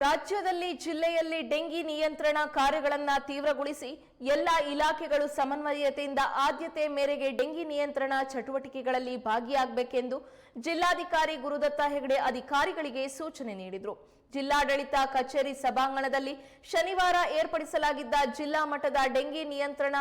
ರಾಜ್ಯದಲ್ಲಿ ಜಿಲ್ಲೆಯಲ್ಲಿ ಡೆಂಗಿ ನಿಯಂತ್ರಣ ಕಾರ್ಯಗಳನ್ನು ತೀವ್ರಗೊಳಿಸಿ ಎಲ್ಲ ಇಲಾಖೆಗಳು ಸಮನ್ವಯತೆಯಿಂದ ಆದ್ಯತೆ ಮೇರೆಗೆ ಡೆಂಗಿ ನಿಯಂತ್ರಣ ಚಟುವಟಿಕೆಗಳಲ್ಲಿ ಭಾಗಿಯಾಗಬೇಕೆಂದು ಜಿಲ್ಲಾಧಿಕಾರಿ ಗುರುದತ್ತ ಹೆಗಡೆ ಅಧಿಕಾರಿಗಳಿಗೆ ಸೂಚನೆ ನೀಡಿದರು. ಜಿಲ್ಲಾಡಳಿತ ಕಚೇರಿ ಸಭಾಂಗಣದಲ್ಲಿ ಶನಿವಾರ ಏರ್ಪಡಿಸಲಾಗಿದ್ದ ಜಿಲ್ಲಾ ಮಟ್ಟದ ಡೆಂಗಿ ನಿಯಂತ್ರಣ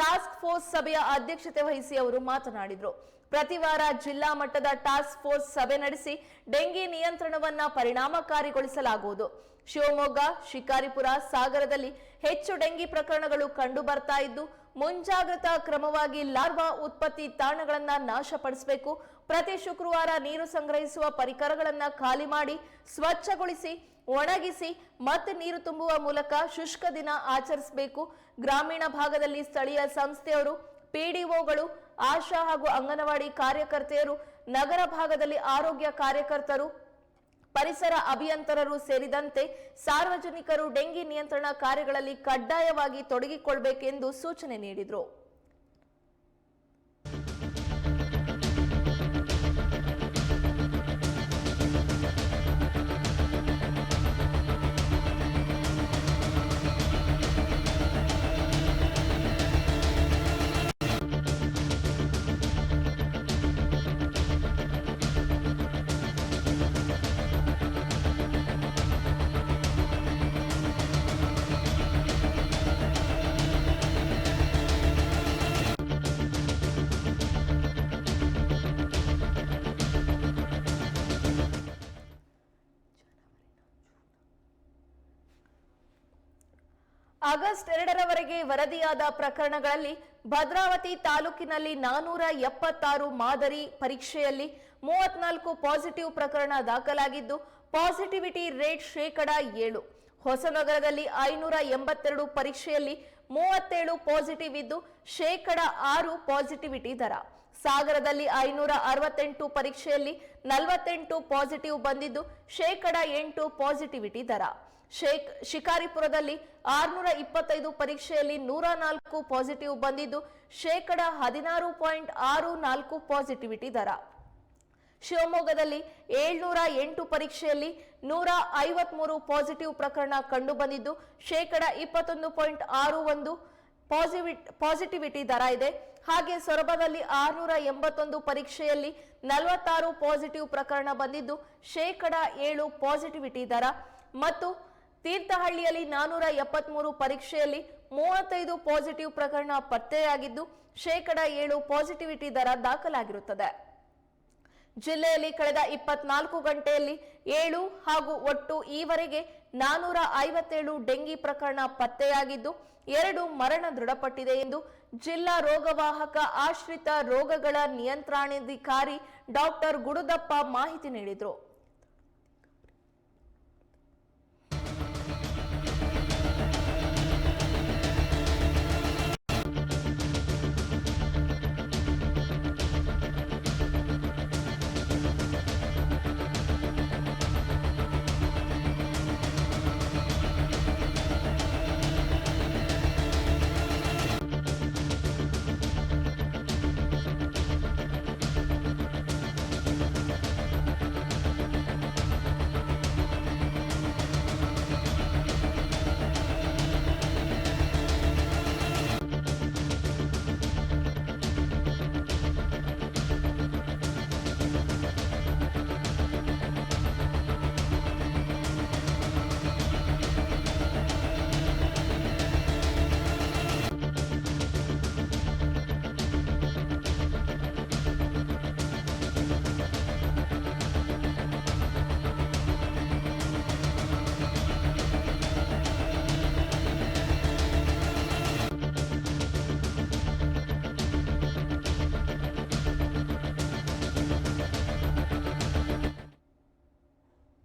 ಟಾಸ್ಕ್ ಫೋರ್ಸ್ ಸಭೆಯ ಅಧ್ಯಕ್ಷತೆ ವಹಿಸಿ ಅವರು ಮಾತನಾಡಿದರು. ಪ್ರತಿ ವಾರ ಜಿಲ್ಲಾ ಮಟ್ಟದ ಟಾಸ್ಕ್ ಫೋರ್ಸ್ ಸಭೆ ನಡೆಸಿ ಡೆಂಗಿ ನಿಯಂತ್ರಣವನ್ನ ಪರಿಣಾಮಕಾರಿಗೊಳಿಸಲಾಗುವುದು. ಶಿವಮೊಗ್ಗ, ಶಿಕಾರಿಪುರ ಸಾಗರದಲ್ಲಿ ಹೆಚ್ಚು ಡೆಂಗಿ ಪ್ರಕರಣಗಳು ಕಂಡು ಬರ್ತಾ ಇದ್ದು, ಮುಂಜಾಗ್ರತಾ ಕ್ರಮವಾಗಿ ಲಾರ್ವಾ ಉತ್ಪತ್ತಿ ತಾಣಗಳನ್ನ ನಾಶಪಡಿಸಬೇಕು, ಪ್ರತಿ ಶುಕ್ರವಾರ ನೀರು ಸಂಗ್ರಹಿಸುವ ಪರಿಕರಗಳನ್ನ ಖಾಲಿ ಮಾಡಿ ಸ್ವಚ್ಛಗೊಳಿಸಿ, ಒಣಗಿಸಿ ಮತ್ತೆ ನೀರು ತುಂಬುವ ಮೂಲಕ ಶುಷ್ಕ ದಿನ ಆಚರಿಸಬೇಕು. ಗ್ರಾಮೀಣ ಭಾಗದಲ್ಲಿ ಸ್ಥಳೀಯ ಸಂಸ್ಥೆಯವರು ಪಿಡಿಒಗಳು ಆಶಾ ಹಾಗೂ ಅಂಗನವಾಡಿ ಕಾರ್ಯಕರ್ತೆಯರು, ನಗರ ಭಾಗದಲ್ಲಿ ಆರೋಗ್ಯ ಕಾರ್ಯಕರ್ತರು, ಪರಿಸರ ಅಭಿಯಂತರರು ಸೇರಿದಂತೆ ಸಾರ್ವಜನಿಕರು ಡೆಂಗಿ ನಿಯಂತ್ರಣ ಕಾರ್ಯಗಳಲ್ಲಿ ಕಡ್ಡಾಯವಾಗಿ ತೊಡಗಿಕೊಳ್ಳಬೇಕೆಂದು ಸೂಚನೆ ನೀಡಿದರು. ಆಗಸ್ಟ್ ಎರಡರವರೆಗೆ ವರದಿಯಾದ ಪ್ರಕರಣಗಳಲ್ಲಿ ಭದ್ರಾವತಿ ತಾಲೂಕಿನಲ್ಲಿ ನಾನೂರ ಎಪ್ಪತ್ತಾರು ಮಾದರಿ ಪರೀಕ್ಷೆಯಲ್ಲಿ ಮೂವತ್ನಾಲ್ಕು ಪಾಸಿಟಿವ್ ಪ್ರಕರಣ ದಾಖಲಾಗಿದ್ದು, ಪಾಸಿಟಿವಿಟಿ ರೇಟ್ ಶೇಕಡಾ ಏಳು. ಹೊಸನಗರದಲ್ಲಿ ಐನೂರ ಎಂಬತ್ತೆರಡು ಪರೀಕ್ಷೆಯಲ್ಲಿ ಮೂವತ್ತೇಳು ಪಾಸಿಟಿವ್ ಇದ್ದು, ಶೇಕಡ ಆರು ಪಾಸಿಟಿವಿಟಿ ದರ. ಸಾಗರದಲ್ಲಿ ಐನೂರ ಅರವತ್ತೆಂಟು ಪರೀಕ್ಷೆಯಲ್ಲಿ ನಲವತ್ತೆಂಟು ಪಾಸಿಟಿವ್ ಬಂದಿದ್ದು, ಶೇಕಡ ಎಂಟು ಪಾಸಿಟಿವಿಟಿ ದರ. ಶೇಕ್, ಶಿಕಾರಿಪುರದಲ್ಲಿ ಆರ್ನೂರ ಇಪ್ಪತ್ತೈದು ಪರೀಕ್ಷೆಯಲ್ಲಿ ನೂರ ನಾಲ್ಕು ಪಾಸಿಟಿವ್ ಬಂದಿದ್ದು, ಶೇಕಡ ಹದಿನಾರು ಪಾಯಿಂಟ್ ಆರು ನಾಲ್ಕು ಪಾಸಿಟಿವಿಟಿ ದರ. ಶಿವಮೊಗ್ಗದಲ್ಲಿ ಏಳ್ನೂರ ಎಂಟು ಪರೀಕ್ಷೆಯಲ್ಲಿ ನೂರ ಐವತ್ಮೂರು ಪಾಸಿಟಿವ್ ಪ್ರಕರಣ ಕಂಡುಬಂದಿದ್ದು, ಶೇಕಡ ಇಪ್ಪತ್ತೊಂದು ಪಾಯಿಂಟ್ ಆರು ಒಂದು ಪಾಸಿಟಿವಿ- ಪಾಸಿಟಿವಿಟಿ ದರ ಇದೆ. ಹಾಗೆ ಸೊರಬದಲ್ಲಿ ಆರುನೂರ ಎಂಬತ್ತೊಂದು ಪರೀಕ್ಷೆಯಲ್ಲಿ ನಲವತ್ತಾರು ಪಾಸಿಟಿವ್ ಪ್ರಕರಣ ಬಂದಿದ್ದು, ಶೇಕಡ ಏಳು ಪಾಸಿಟಿವಿಟಿ ದರ. ಮತ್ತು ತೀರ್ಥಹಳ್ಳಿಯಲ್ಲಿ ನಾನೂರ ಎಪ್ಪತ್ಮೂರು ಪರೀಕ್ಷೆಯಲ್ಲಿ ಮೂವತ್ತೈದು ಪಾಸಿಟಿವ್ ಪ್ರಕರಣ ಪತ್ತೆಯಾಗಿದ್ದು, ಶೇಕಡ ಏಳು ಪಾಸಿಟಿವಿಟಿ ದರ ದಾಖಲಾಗಿರುತ್ತದೆ. ಜಿಲ್ಲೆಯಲ್ಲಿ ಕಳೆದ ಇಪ್ಪತ್ನಾಲ್ಕು ಗಂಟೆಯಲ್ಲಿ ಏಳು ಹಾಗೂ ಒಟ್ಟು ಈವರೆಗೆ ನಾನೂರ ಐವತ್ತೇಳು ಡೆಂಗಿ ಪ್ರಕರಣ ಪತ್ತೆಯಾಗಿದ್ದು, ಎರಡು ಮರಣ ದೃಢಪಟ್ಟಿದೆ ಎಂದು ಜಿಲ್ಲಾ ರೋಗವಾಹಕ ಆಶ್ರಿತ ರೋಗಗಳ ನಿಯಂತ್ರಣಾಧಿಕಾರಿ ಡಾಕ್ಟರ್ ಗುಡುದಪ್ಪ ಮಾಹಿತಿ ನೀಡಿದರು.